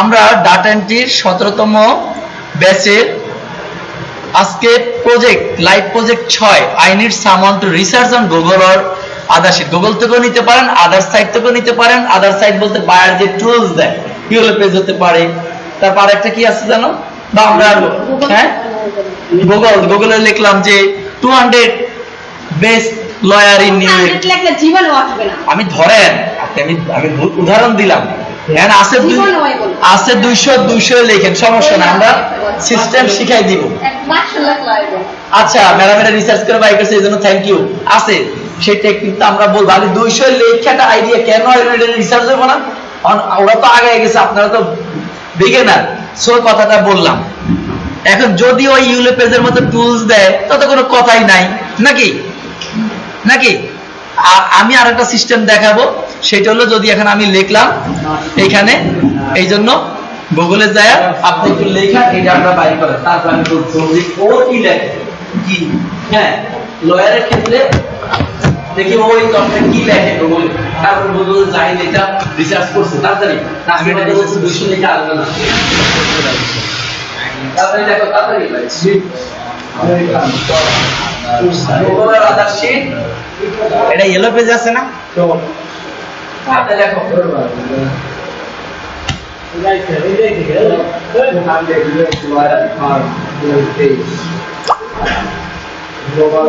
আমরা ডাটা এন্ট্রির সতেরোতম ব্যাচের আজকে প্রজেক্ট লাইভ প্রজেক্ট ছয় I need someone to research on Google or other site Google থেকেও নিতে পারেন আদার সাইট থেকেও নিতে পারেন আদার সাইট বলতে বায়ার যে টুলস দেয় ইউলো পেজ হতে পারে। তারপর আরেকটা কি আছে জানো? বা আমরা হ্যাঁ? গুগল গুগলে লিখলাম যে two hundred best lawyer in new আমি ধরেন আমি আমি উদাহরণ দিলাম। আছে হয়। আছে দুইশো দুইশো লেখেন সমস্যা না আমরা সিস্টেম শিখাই দিব। আচ্ছা ম্যাডামেরা রিসার্চ করে বাই করছে এই জন্য থ্যাংক ইউ আছে আমরা বলব। আমি দুইশো লেখাটা আইডিয়া কেন রিসার্চ হব না? ওরা তো আগে গেছে আপনারা তো বিগেনার সো কথাটা বললাম। এখন যদি ওই ইউলে পেজের মতো টুলস দেয় তত কোনো কথাই নাই। নাকি? নাকি? আ- আমি আর একটা সিস্টেম দেখাবো। সেটা হলো যদি এখন আমি লিখলাম এইখানে এই জন্য গুগলে যায় আপনি একটু লেখা, এটা আমরা বাইর করেন তারপর আমি বলছি যে ও কি? লেখে হ্যাঁ লয়ারের ক্ষেত্রে দেখি ও এই টপিকে কি লেখে গুগলে তারপর গুগল যাই লেখা রিসার্চ করছে তাড়াতাড়ি আমি এটা বলছি দুইশো লেখা আসবে না। তাড়াতাড়ি দেখো তাড়াতাড়ি গুগলের আধার শিট এটা ইয়েলো পেজ আছে না? global.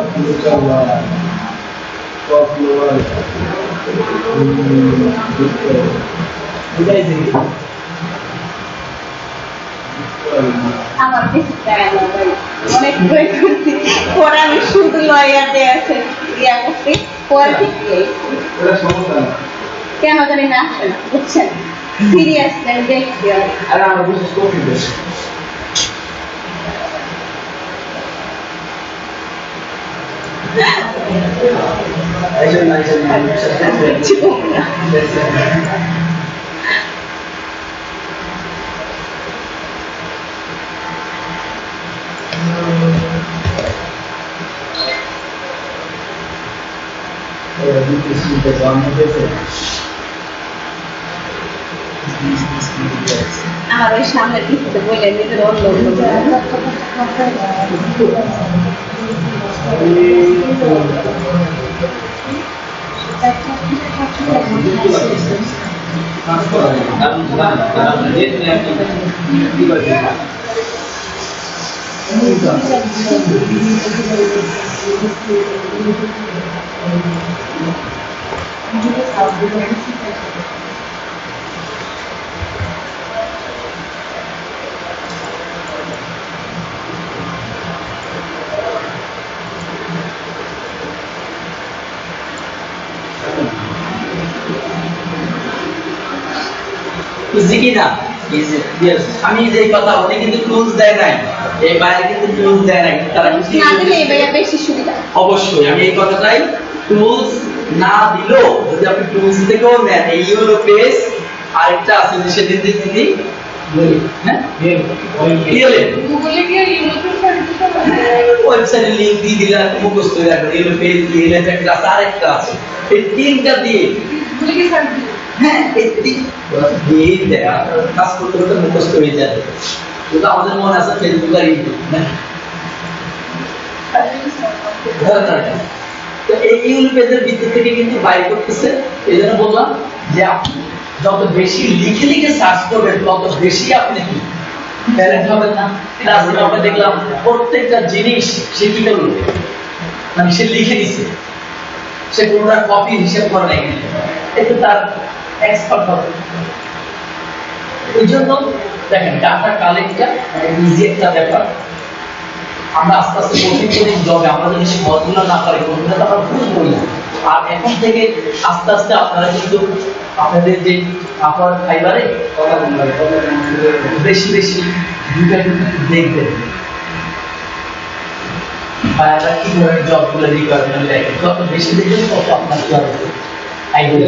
আমার বেশি অনেক বই করছি পরে আমি শুধু লয়ারতে আছে। ইয়া করছি পরে ঠিক হয়েছে। এটা সমস্যা না কেন জানি না আসে না বুঝছেন সিরিয়াস আমি দেখছি আর আরে আমরা বিশেষ করতে বেশি এই জন্য এই জন্য আমি বিশ্বাস করতে কিছু বলব না। আমার ওই সামনের দিকে বলে নিজের অন্য ইজি কি না ইজি ইয়েস আমি যে কথা উনি কিন্তু টুলস দেয় নাই এই বাইরে কিন্তু টুলস দেয় নাই তারা কিন্তু না দিলে এই ভাইয়া বেশি সুবিধা। অবশ্যই আমি এই কথাটাই টুলস না দিলেও যদি আপনি টুলস থেকেও নেন এই ইউরো পেজ আরেকটা আছে যে সেদিন যে দিদি হ্যাঁ? ওয়েবসাইটে দিয়ে দিলে মুখস্থ হয়ে যাবে। ইউরো পেজ PLM একটা আছে আরেকটা আছে। এই তিনটা দিয়ে। হ্যাঁ এই তিন দেয়া কাজ করতে করতে মুখস্থ হয়ে যাবে। কিন্তু আমাদের মনে আছে ফেসবুক তো পেজের ভিতর থেকে কিন্তু করতেছে এই জন্য বললাম যে আপনি যত বেশি লিখে লিখে সার্চ করবেন তত বেশি আপনি কি হবেন না আমরা দেখলাম প্রত্যেকটা জিনিস সে কি মানে সে লিখে দিছে সে কোনোটা কপি হিসেব করে নাই তার এক্সপার্ট হবে এই জন্য দেখেন, ডাটা কালেক্টটা ইজি একটা ব্যাপার। আমরা আস্তে আস্তে কঠিন কঠিন জবে আমরা যদি সহজগুলো না পারি তো আমরা ভুল করি না। আর এখন থেকে আস্তে আস্তে আপনারা কিন্তু আপনাদের যে আপনার ফাইবারে কথা বেশি বেশি দেখবেন। ফাইবার কি জবগুলো রিকোয়ারমেন্ট দেখেন যত বেশি দেখবেন, তত আপনার কি হবে? আইডিয়া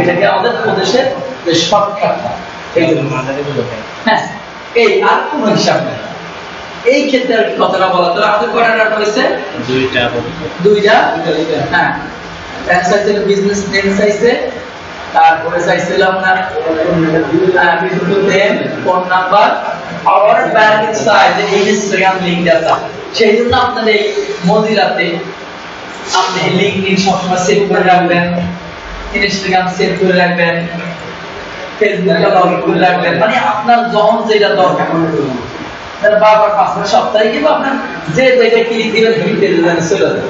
এটা কি আমাদের প্রদেশের যে শর্টকাটটা এই জন্য হ্যাঁ এই আর কোনো হিসাব নেই। এই ক্ষেত্রে আর কথাটা বলা? আমাদের কয়টা ডাটা দুইটা। দুইটা? হ্যাঁ। এক চাইছিল বিজনেস নেম চাইছে তারপরে চাইছিল আপনার নেম ফোন নাম্বার আবার ব্যাংক চাই যে ইনস্টাগ্রাম লিংক ডাটা সেই জন্য আপনার এই মজিলাতে আপনি লিঙ্কডিন সবসময় সেভ করে রাখবেন। ইনস্টাগ্রাম সেভ করে রাখবেন ফেসবুকে লগ করে রাখবেন। মানে আপনার যখন যেটা দরকার তাহলে বারবার পাঁচ সপ্তাহে কিন্তু আপনার যে জায়গায় ক্লিক দিবেন হিট পেজে চলে যাবে।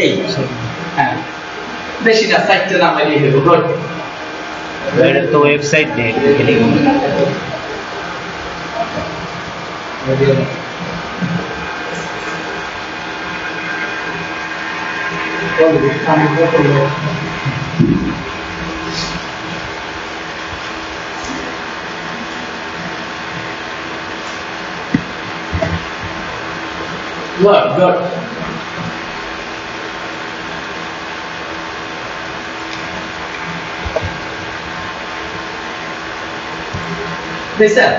এই হ্যাঁ। বেশি না সাইটটা নাম দিয়ে দেবো এটা তো ওয়েবসাইট নেই গুড গুড দেখছেন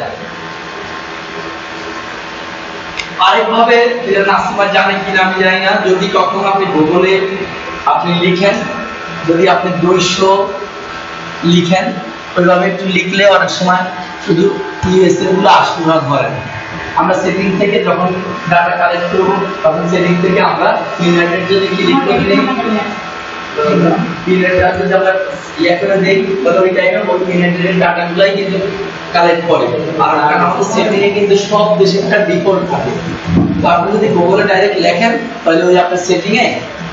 আরেকভাবে এটা নাসিমা জানে কিনা আমি জানি না যদি কখনো আপনি গুগলে আপনি লিখেন যদি আপনি দুইশো লিখেন, ওইভাবে একটু লিখলে অনেক সময় শুধু ইউএসএ গুলো আসতে না ধরে আমরা সেটিং থেকে যখন ডাটা কালেক্ট করব, তখন সেটিং থেকে আমরা ইউনাইটেড যদি ক্লিক আমরা ইয়ে করে ডাটাগুলাই কিন্তু কালেক্ট করে। আর কিন্তু সব দেশে একটা ডিফল্ট থাকে। আপনি যদি গুগলে ডাইরেক্ট লেখেন, তাহলে ওই আপনার সেটিং এ